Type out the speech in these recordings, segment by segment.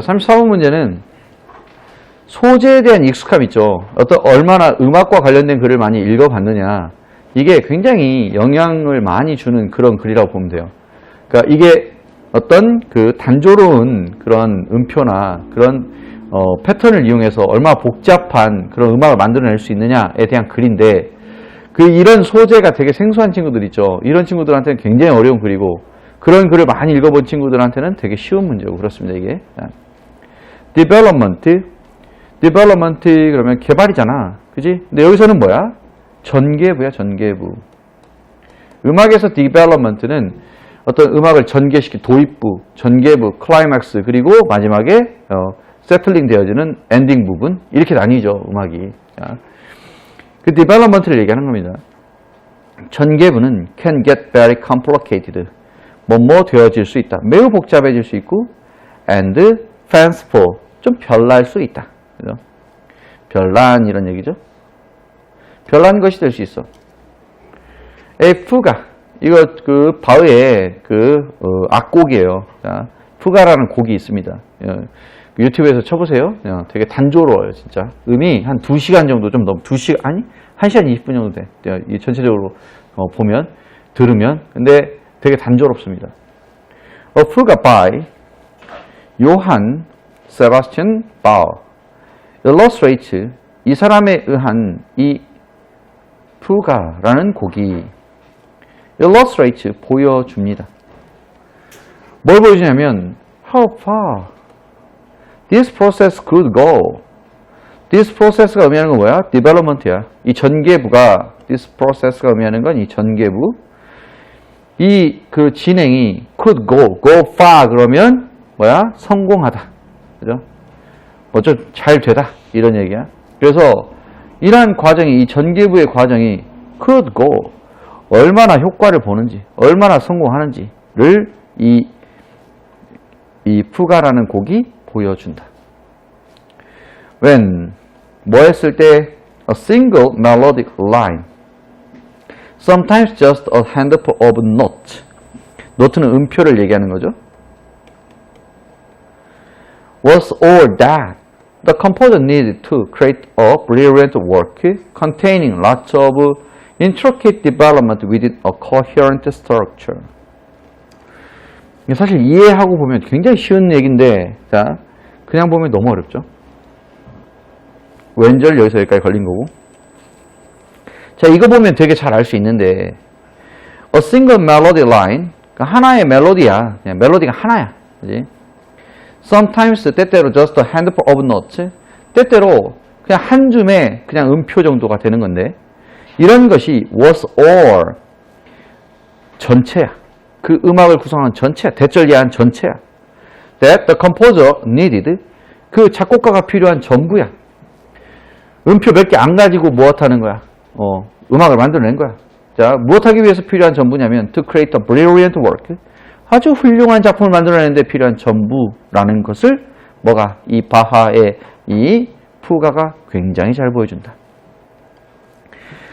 34번 문제는 소재에 대한 익숙함 있죠. 어떤 얼마나 음악과 관련된 글을 많이 읽어봤느냐. 이게 굉장히 영향을 많이 주는 그런 글이라고 보면 돼요. 그러니까 이게 어떤 그 단조로운 그런 음표나 그런 어, 패턴을 이용해서 얼마나 복잡한 그런 음악을 만들어낼 수 있느냐에 대한 글인데 그 이런 소재가 되게 생소한 친구들 있죠. 이런 친구들한테는 굉장히 어려운 글이고 그런 글을 많이 읽어본 친구들한테는 되게 쉬운 문제고 그렇습니다. 이게 자, development, development 그러면 개발이잖아, 그지? 근데 여기서는 뭐야? 전개부야, 전개부. 음악에서 development는 어떤 음악을 전개시키 도입부, 전개부, 클라이맥스 그리고 마지막에 어, 세틀링 되어지는 엔딩 부분 이렇게 나뉘죠 음악이. 자, 그 development를 얘기하는 겁니다. 전개부는 can get very complicated. 뭐뭐 되어질 수 있다. 매우 복잡해질 수 있고 and fanciful. 좀 별날 수 있다. 그죠? 별난 이런 얘기죠. 별난 것이 될 수 있어. F가 이거 그 바흐의 그 어, 악곡이에요. 자, 푸가라는 곡이 있습니다. 예, 유튜브에서 쳐보세요. 예, 되게 단조로워요, 진짜. 음이 한 2시간 정도 좀 넘, 2시간, 아니, 1시간 20분 정도 돼. 예, 이 전체적으로 어, 보면, 들으면. 근데 되게 단조롭습니다. A Fuga by 요한 세바스찬 바우 illustrates 이 사람에 의한 이 푸가라는 곡이 illustrates 보여줍니다. 뭘 보여주냐면 how far this process could go. this process가 의미하는 건 뭐야? development야. 이 전개부가 this process가 의미하는 건 이 전개부. 이 그 진행이 could go, go far 그러면 뭐야? 성공하다. 그죠? 뭐좀잘 되다. 이런 얘기야. 그래서 이러한 과정이 이 전개부의 과정이 could go 얼마나 효과를 보는지, 얼마나 성공하는지를 이, 이 푸가라는 곡이 보여준다. when 뭐 했을 때 a single melodic line sometimes just a handful of notes 노트는 음표를 얘기하는 거죠. Was all that the composer needed to create a brilliant work containing lots of intricate development within a coherent structure. 사실 이해하고 보면 굉장히 쉬운 얘기인데, 자, 그냥 보면 너무 어렵죠? 왼절 여기서 여기까지 걸린 거고. 자, 이거 보면 되게 잘 알 수 있는데, a single melody line, 그러니까 하나의 멜로디야. 멜로디가 하나야. 그지? Sometimes, 때때로 just a handful of notes, 때때로 그냥 한 줌의 그냥 음표 정도가 되는 건데, 이런 것이 was all 전체야. 그 음악을 구성하는 전체야. 대절리한 전체야. That the composer needed 그 작곡가가 필요한 전부야. 음표 몇 개 안 가지고 무엇 하는 거야? 어, 음악을 만들어낸 거야. 자, 무엇하기 위해서 필요한 전부냐면 to create a brilliant work. 아주 훌륭한 작품을 만들어내는데 필요한 전부라는 것을 뭐가 이 바하의 이 푸가가 굉장히 잘 보여준다.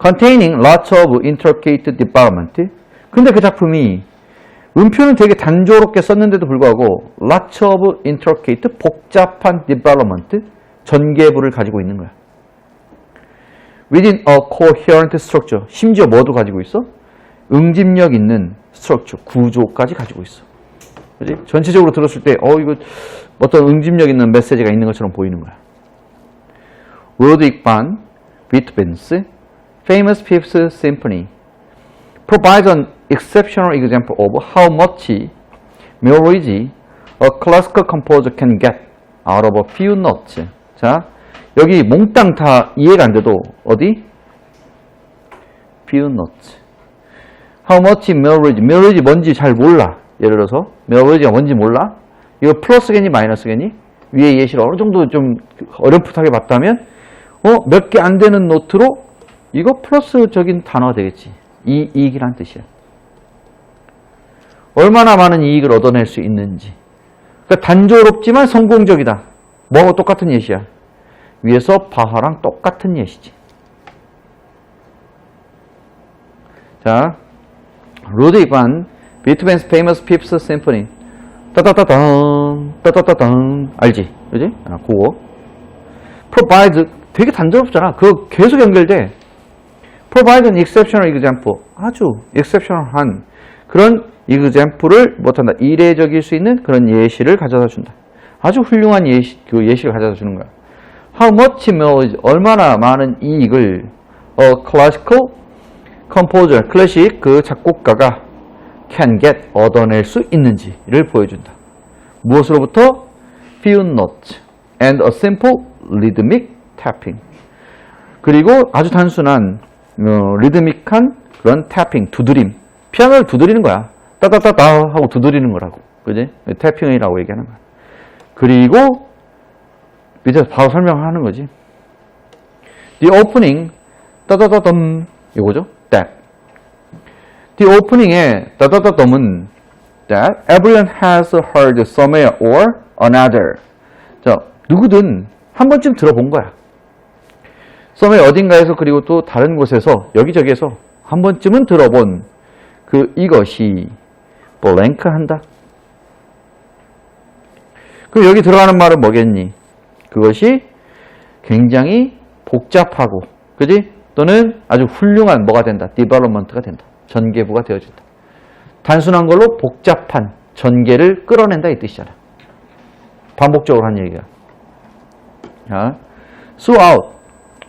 containing lots of intricate development. 근데 그 작품이 음표는 되게 단조롭게 썼는데도 불구하고 lots of intricate 복잡한 development 전개부를 가지고 있는 거야. within a coherent structure. 심지어 뭐도 가지고 있어? 응집력 있는 structure, 구조까지 가지고 있어. 그지? 전체적으로 들었을 때, 어, 이거 어떤 응집력 있는 메시지가 있는 것처럼 보이는 거야. 로드윅 반, 비트벤스, famous Fifth Symphony provides an exceptional example of how much melody a classical composer can get out of a few notes. 자, 여기 몽땅 다 이해가 안 돼도 어디? few notes. How much melody? melody 뭔지 잘 몰라. 예를 들어서 melody가 뭔지 몰라. 이거 플러스겠니 마이너스겠니? 위에 예시를 어느 정도 좀 어렴풋하게 봤다면 어, 몇 개 안 되는 노트로 이거 플러스적인 단어가 되겠지. 이 이익이란 뜻이야. 얼마나 많은 이익을 얻어낼 수 있는지. 그러니까 단조롭지만 성공적이다. 뭐하고 똑같은 예시야. 위에서 바하랑 똑같은 예시지. 자, 로드 이반, 비트벤스 페이머스 핍스 심포니. 따따따땅, 따따따땅. 알지? 그지? 아, 그거. provide 되게 단조롭잖아. 그거 계속 연결돼. provide an exceptional example. 아주 exceptional한 그런 example을 못한다. 이례적일 수 있는 그런 예시를 가져다 준다. 아주 훌륭한 예시, 그 예시를 가져다 주는 거야. How much more, 얼마나 많은 이익을 a classical composer, 클래식 그 작곡가가 can get, 얻어낼 수 있는지를 보여준다. 무엇으로부터? few notes and a simple rhythmic tapping. 그리고 아주 단순한 어, 리드믹한 그런 태핑, 두드림. 피아노를 두드리는 거야. 따따따따 하고 두드리는 거라고. 그지? 태핑이라고 얘기하는 거야. 그리고 밑에서 바로 설명하는 거지. The opening, 따다다덤, 이거죠? That. The opening의 따다다 덤은 that everyone has heard somewhere or another. 자, 누구든 한 번쯤 들어본 거야. somewhere 어딘가에서 그리고 또 다른 곳에서 여기저기에서 한 번쯤은 들어본 그 이것이 blank 한다. 그럼 여기 들어가는 말은 뭐겠니? 그것이 굉장히 복잡하고, 그지? 또는 아주 훌륭한 뭐가 된다. 디벨롭먼트가 된다. 전개부가 되어진다. 단순한 걸로 복잡한 전개를 끌어낸다 이 뜻이잖아. 반복적으로 한 얘기야. 자, throughout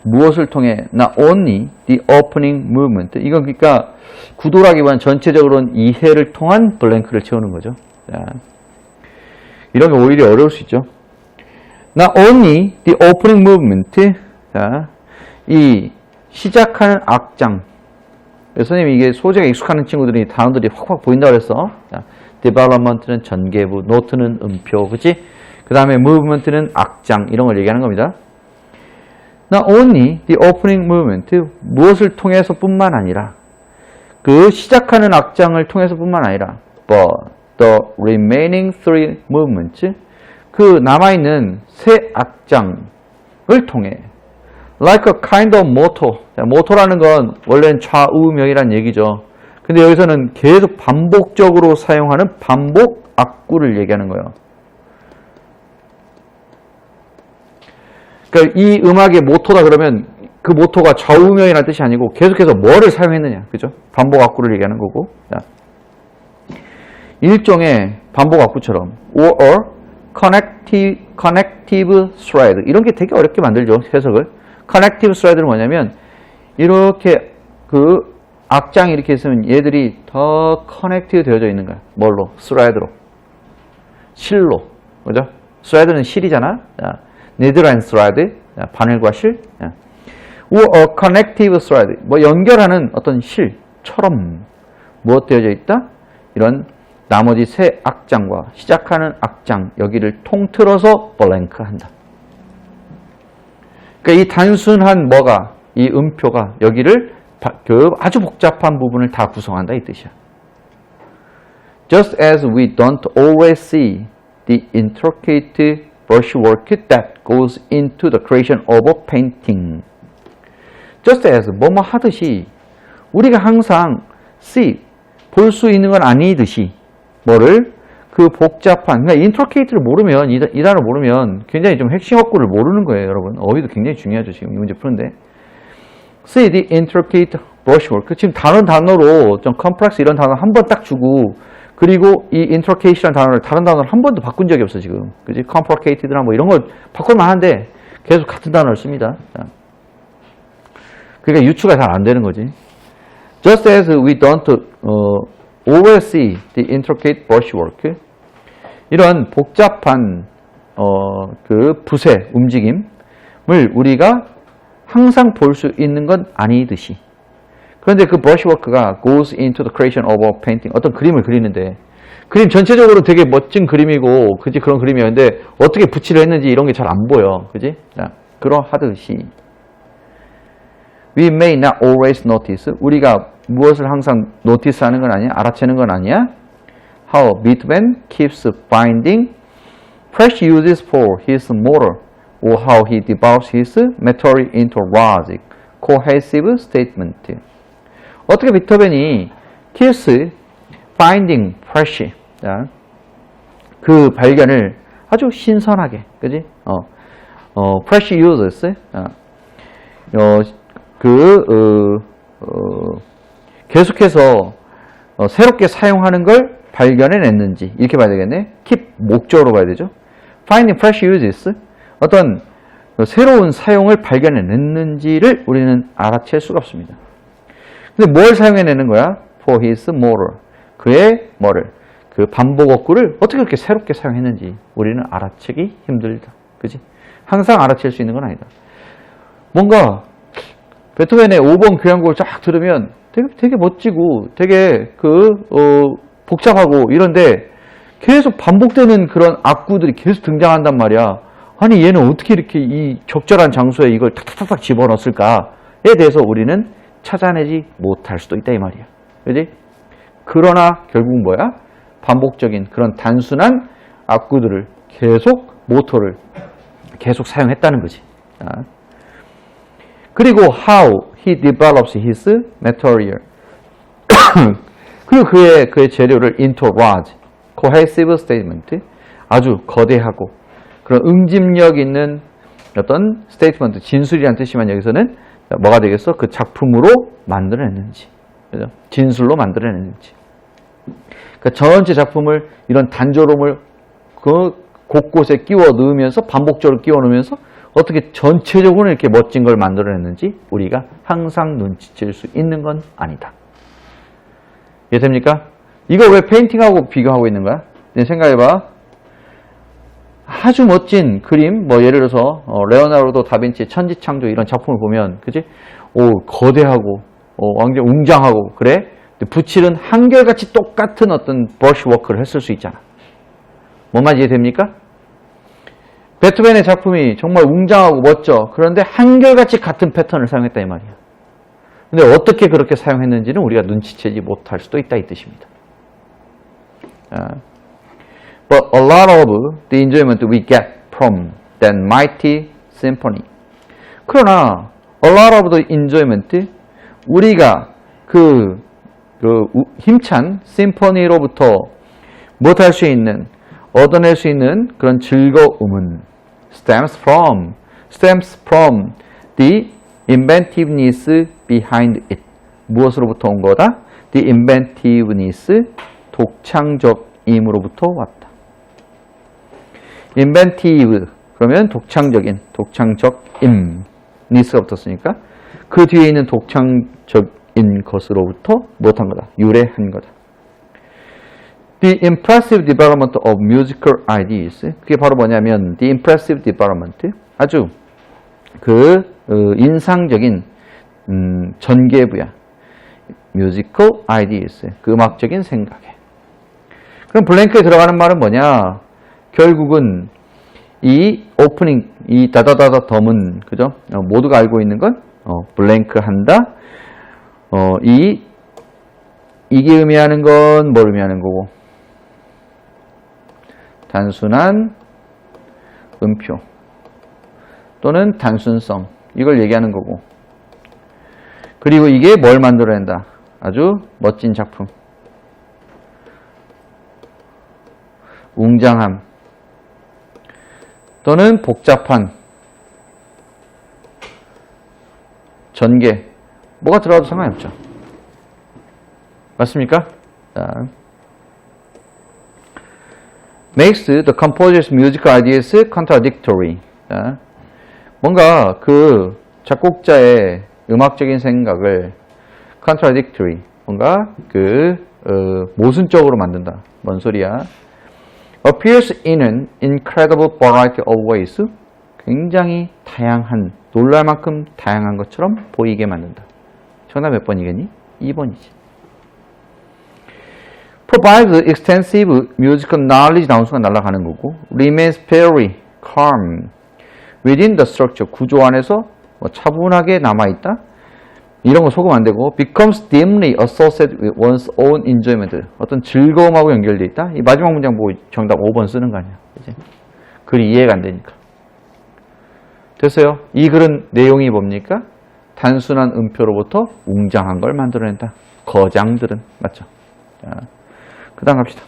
무엇을 통해 not only the opening movement 이건 그러니까 구도라기보다는 전체적으로는 이해를 통한 블랭크를 채우는 거죠. 자, 이런 게 오히려 어려울 수 있죠. Not only the opening movement, 자, 이 시작하는 악장. 선생님이 이게 소재가 익숙한 친구들이 단어들이 확확 보인다고 그랬어. 자, development는 전개부, note는 음표, 그치? 그 다음에 movement는 악장, 이런 걸 얘기하는 겁니다. Not only the opening movement, 무엇을 통해서 뿐만 아니라, 그 시작하는 악장을 통해서 뿐만 아니라, but the remaining three movements, 그 남아있는 세 악장을 통해 like a kind of motor. 자, 모토라는 건 원래는 좌우명이란 얘기죠. 근데 여기서는 계속 반복적으로 사용하는 반복 악구를 얘기하는 거예요. 그러니까 이 음악의 모토다 그러면 그 모토가 좌우명이라는 뜻이 아니고 계속해서 뭐를 사용했느냐. 그죠? 반복 악구를 얘기하는 거고. 자, 일종의 반복 악구처럼 or, or connective, connective thread 이런 게 되게 어렵게 만들죠 해석을 connective thread는 뭐냐면 이렇게 그 악장이 이렇게 있으면 얘들이 더 커넥티브 되어져 있는 거야 뭘로? thread로 실로 그죠? thread는 실이잖아 thread 자, 바늘과 실 a connective thread 뭐 연결하는 어떤 실처럼 무엇 되어져 있다? 이런 나머지 세 악장과 시작하는 악장 여기를 통틀어서 블랭크 한다. 그러니까 이 단순한 뭐가 이 음표가 여기를 그 아주 복잡한 부분을 다 구성한다 이 뜻이야. Just as we don't always see the intricate brushwork that goes into the creation of a painting. Just as 뭐뭐 하듯이 우리가 항상 see 볼 수 있는 건 아니듯이 뭐를 그 복잡한 그러니까 인트로케이트를 모르면 이, 이 단어 모르면 굉장히 좀 핵심 어구를 모르는 거예요 여러분. 어휘도 굉장히 중요하죠 지금 이 문제 푸는데. See intricate brushwork 지금 단어 단어로 좀 complex 이런 단어 한 번 딱 주고 그리고 이 intricate라는 단어를 다른 단어로 한 번도 바꾼 적이 없어 지금. 그지? complicated나 뭐 이런 걸 바꿀만 한데 계속 같은 단어를 씁니다. 자. 그러니까 유추가 잘 안 되는 거지. Just as we don't 어, always see the intricate brushwork. 이런 복잡한 어, 그 붓의 움직임을 우리가 항상 볼 수 있는 건 아니듯이. 그런데 그 brushwork가 goes into the creation of a painting. 어떤 그림을 그리는데 그림 전체적으로 되게 멋진 그림이고 그지 그런 그림이었는데 어떻게 붙이려 했는지 이런 게 잘 안 보여. 그지? 자, 그러하듯이 we may not always notice. 우리가 무엇을 항상 노티스하는 건 아니야? 알아채는 건 아니야? How Beethoven keeps finding fresh uses for his motor, or how he develops his memory into logic, cohesive statement. 어떻게 비토벤이 keeps finding fresh, 자, 그 발견을 아주 신선하게, 그지? 어, 어, fresh uses, 어, 어, 그, 어, 어, 계속해서 어, 새롭게 사용하는 걸 발견해냈는지 이렇게 봐야 되겠네. keep 목적으로 봐야 되죠. finding fresh uses 어떤 새로운 사용을 발견해냈는지를 우리는 알아챌 수가 없습니다. 근데 뭘 사용해내는 거야? for his moral 그의 뭐를 그 반복 어구를 어떻게 그렇게 새롭게 사용했는지 우리는 알아채기 힘들다. 그지? 항상 알아챌 수 있는 건 아니다. 뭔가 베토벤의 5번 교향곡을 쫙 들으면 되게, 되게 멋지고 되게 그, 어, 복잡하고 이런데 계속 반복되는 그런 악구들이 계속 등장한단 말이야. 아니, 얘는 어떻게 이렇게 이 적절한 장소에 이걸 탁탁탁탁 집어넣었을까에 대해서 우리는 찾아내지 못할 수도 있다, 이 말이야. 그지? 그러나 결국은 뭐야? 반복적인 그런 단순한 악구들을 계속 모토를 계속 사용했다는 거지. 아. 그리고 how he develops his material. 그리고 그의 그의 재료를 into large, cohesive statement, 아주 거대하고 그런 응집력 있는 어떤 스테이트먼트, 진술이란 뜻이지만 여기서는 뭐가 되겠어? 그 작품으로 만들어냈는지, 그죠? 진술로 만들어냈는지. 그 전체 작품을 이런 단조로움을 그 곳곳에 끼워 넣으면서 반복적으로 끼워 넣으면서 어떻게 전체적으로 이렇게 멋진 걸 만들어냈는지 우리가 항상 눈치챌 수 있는 건 아니다. 이해됩니까? 이거 왜 페인팅하고 비교하고 있는 거야? 생각해봐. 아주 멋진 그림, 뭐 예를 들어서 어, 레오나르도 다빈치의 천지창조 이런 작품을 보면, 그지? 오 거대하고 어, 완전 웅장하고 그래? 붓칠은 한결같이 똑같은 어떤 브러쉬 워크를 했을 수 있잖아. 뭔 말인지 이해됩니까? 베토벤의 작품이 정말 웅장하고 멋져. 그런데 한결같이 같은 패턴을 사용했다 이 말이야. 근데 어떻게 그렇게 사용했는지는 우리가 눈치채지 못할 수도 있다 이 뜻입니다. Uh, but a lot of the enjoyment we get from that mighty symphony. 그러나 a lot of the enjoyment 우리가 그, 그 우- 힘찬 심포니로부터 못할 수 있는 얻어낼 수 있는 그런 즐거움은 stems from stems from the inventiveness behind it 무엇으로부터 온 거다? the inventiveness 독창적임으로부터 왔다. inventive 그러면 독창적인 독창적임 니스가 붙었으니까 그 뒤에 있는 독창적인 것으로부터 못한 거다. 유래한 거다. The impressive development of musical ideas. 그게 바로 뭐냐면 the impressive development. 아주 그 어, 인상적인 음, 전개부야. musical ideas. 그 음악적인 생각에. 그럼 블랭크에 들어가는 말은 뭐냐? 결국은 이 오프닝, 이 다다다다 덤은 그죠? 어, 모두가 알고 있는 건 어, 블랭크 한다. 어, 이 이게 의미하는 건 뭘 의미하는 거고? 단순한 음표 또는 단순성 이걸 얘기하는 거고. 그리고 이게 뭘 만들어낸다. 아주 멋진 작품. 웅장함. 또는 복잡한 전개. 뭐가 들어가도 상관이 없죠. 맞습니까? 자. makes the composer's musical ideas contradictory. 자, 뭔가 그 작곡자의 음악적인 생각을 contradictory, 뭔가 그 어, 모순적으로 만든다. 뭔 소리야? appears in an incredible variety of ways. 굉장히 다양한, 놀랄 만큼 다양한 것처럼 보이게 만든다. 정답 몇 번이겠니? 2번이지. provides extensive musical knowledge 나온 순간 날아가는 거고 remains very calm within the structure 구조 안에서 뭐 차분하게 남아있다? 이런 거 속으면 안 되고 becomes dimly associated with one's own enjoyment. 어떤 즐거움하고 연결돼 있다? 이 마지막 문장 보고 정답 5번 쓰는 거 아니야. 그치? 글이 이해가 안 되니까. 됐어요? 이 글은 내용이 뭡니까? 단순한 음표로부터 웅장한 걸 만들어낸다. 거장들은. 맞죠? 자. 그 다음 갑시다.